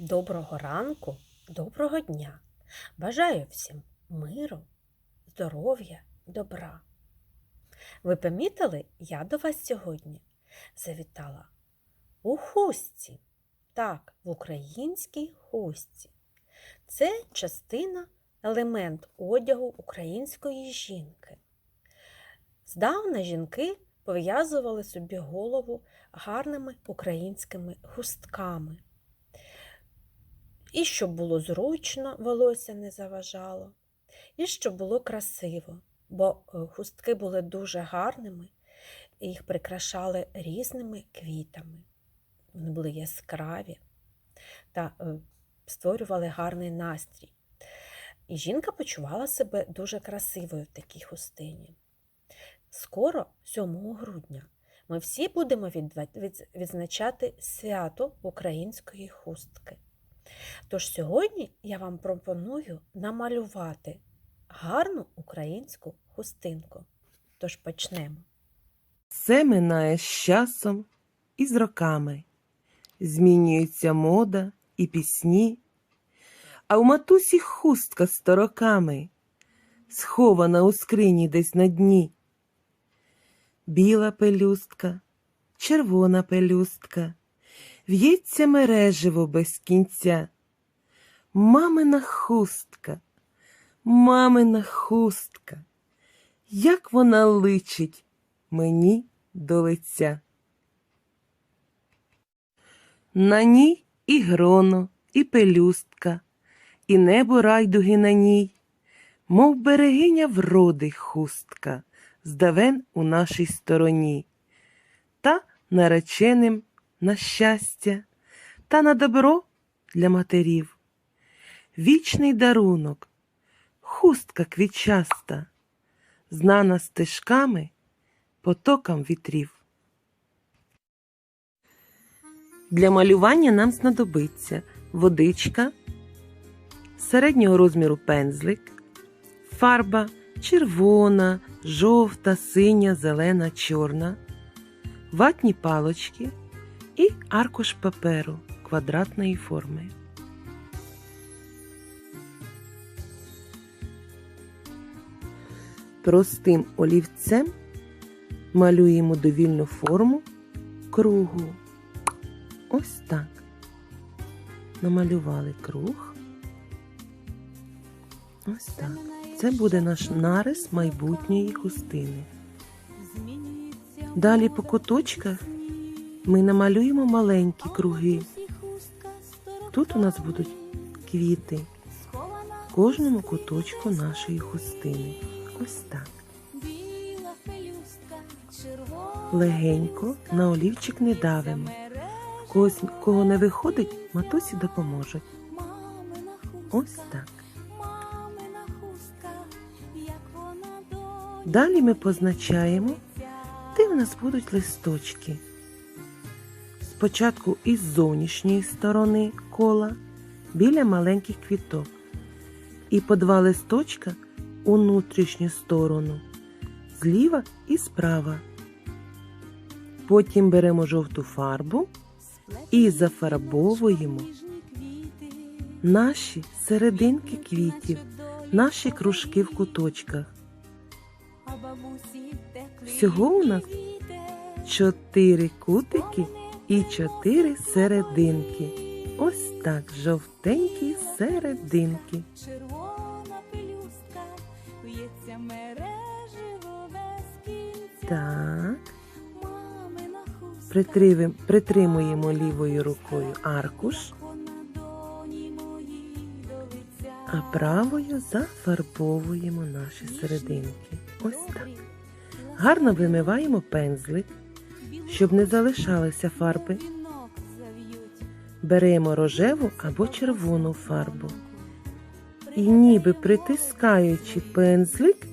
Доброго ранку, доброго дня. Бажаю всім миру, здоров'я, добра. Ви помітили, я до вас сьогодні завітала у хустці. Так, в українській хустці. Це частина, елемент одягу української жінки. Здавна жінки пов'язували собі голову гарними українськими хустками. І щоб було зручно, волосся не заважало, і щоб було красиво, бо е, хустки були дуже гарними, їх прикрашали різними квітами. Вони були яскраві та е, створювали гарний настрій. І жінка почувала себе дуже красивою в такій хустині. Скоро, 7 грудня, ми всі будемо відзначати свято української хустки. Тож сьогодні я вам пропоную намалювати гарну українську хустинку. Тож почнемо. Все минає з часом і з роками. Змінюється мода і пісні, а у матусі хустка з тороками, схована у скрині десь на дні. Біла пелюстка, червона пелюстка, в'ється мереживо без кінця. Мамина хустка, мамина хустка, як вона личить мені до лиця. На ній і гроно, і пелюстка, і небо райдуги на ній, мов берегиня вроди хустка, здавен у нашій стороні, та нареченим на щастя, та на добро для матерів. Вічний дарунок, хустка квітчаста, знана стежками потокам вітрів. Для малювання нам знадобиться водичка, середнього розміру пензлик, фарба червона, жовта, синя, зелена, чорна, ватні палочки і аркуш паперу квадратної форми. Простим олівцем малюємо довільну форму кругу. Ось так. Намалювали круг. Ось так. Це буде наш нарис майбутньої хустини. Далі по куточках ми намалюємо маленькі круги. Тут у нас будуть квіти кожному куточку нашої хустини. Ось так. Легенько на олівчик не давимо. Когось, кого не виходить, матусі допоможуть. Ось так. Далі ми позначаємо, де в нас будуть листочки. Спочатку із зовнішньої сторони кола біля маленьких квіток. І по два листочка у внутрішню сторону, зліва і справа. Потім беремо жовту фарбу і зафарбовуємо наші серединки квітів, наші кружки в куточках. Всього у нас чотири кутики і чотири серединки. Ось так жовтенькі серединки. Так, притримуємо лівою рукою аркуш, а правою зафарбовуємо наші серединки. Ось так. Гарно вимиваємо пензлик, щоб не залишалися фарби. Беремо рожеву або червону фарбу. І ніби притискаючи пензлик,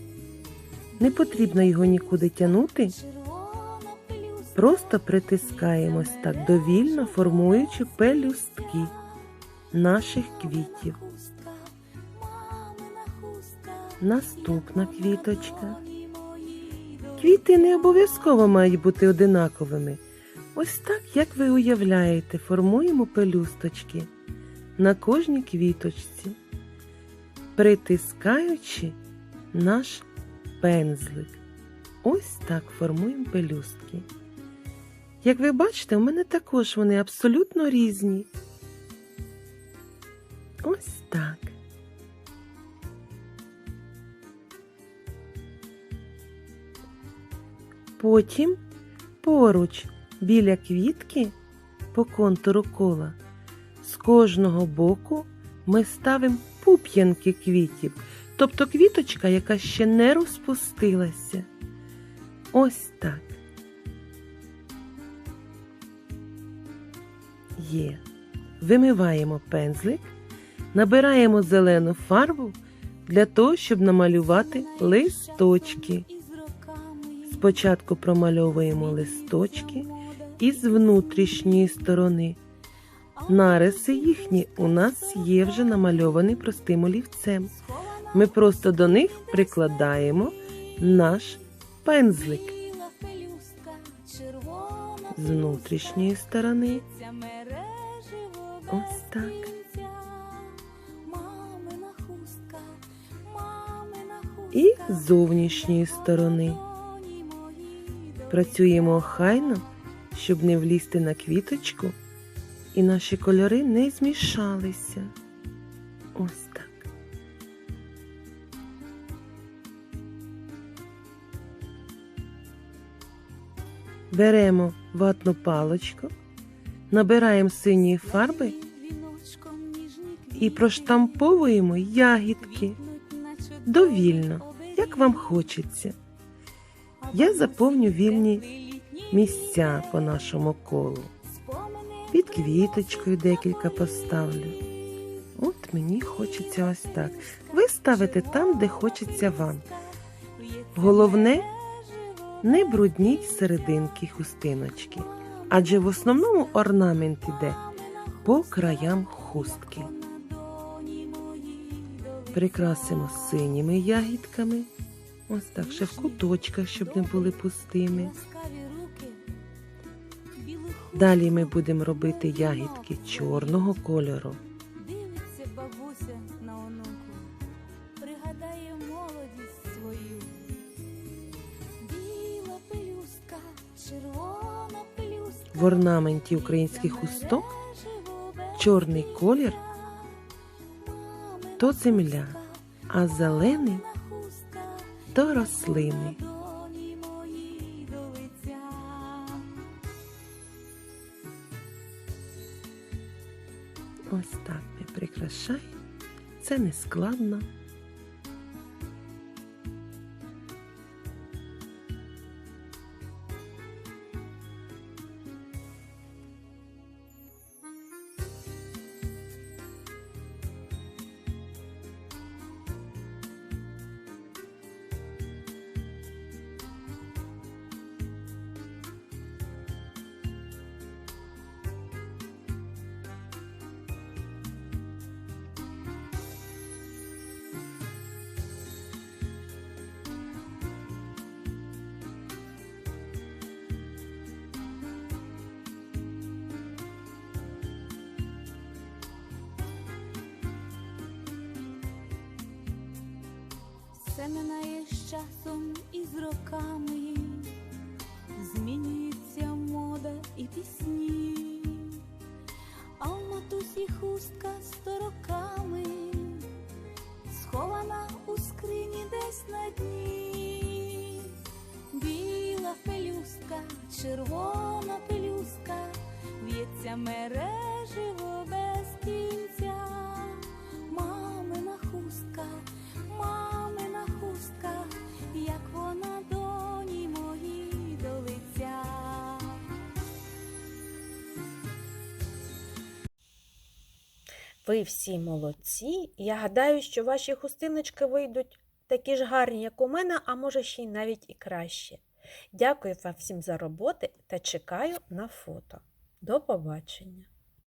не потрібно його нікуди тягнути, просто притискаємось так довільно, формуючи пелюстки наших квітів. Наступна квіточка. Квіти не обов'язково мають бути одинаковими. Ось так, як ви уявляєте, формуємо пелюсточки. на кожній квіточці, притискаючи наш пензлик. Ось так формуємо пелюстки. Як ви бачите, у мене також вони абсолютно різні. Ось так. Потім поруч біля квітки по контуру кола з кожного боку ми ставимо пуп'янки квітів, тобто квіточка, яка ще не розпустилася. Ось так. Є. Вимиваємо пензлик, набираємо зелену фарбу для того, щоб намалювати листочки. Спочатку промальовуємо листочки із внутрішньої сторони. Нариси їхні у нас є вже намальовані простим олівцем. Ми просто до них прикладаємо наш пензлик з внутрішньої сторони. Ось так. І з зовнішньої сторони. Працюємо охайно, щоб не влізти на квіточку, і наші кольори не змішалися. Ось Беремо ватну паличку, набираємо синьої фарби і проштамповуємо ягідки довільно, як вам хочеться. Я заповню вільні Місця по нашому колу. Під квіточкою декілька поставлю. От мені хочеться ось так. Ви ставите там, де хочеться вам. Головне, не брудніть серединки хустиночки, адже в основному орнамент іде по краям хустки. Прикрасимо синіми ягідками. Ось так, ще в куточках, щоб не були пустими. Далі ми будемо робити ягідки чорного кольору. В орнаменті українських хусток чорний колір то земля, а зелений то рослини. Ось так ми прикрашаємо. Це не складно. Все минає з часом і з роками, змінюється мода і пісні, а в матусі хустка сто роками, схована у скрині десь на дні, біла пелюстка, червона пелюстка, в'ється мереживо без кінця, Ви всі молодці. Я гадаю, що ваші хустиночки вийдуть такі ж гарні, як у мене, а може ще й навіть і краще. Дякую вам всім за роботи та чекаю на фото. До побачення!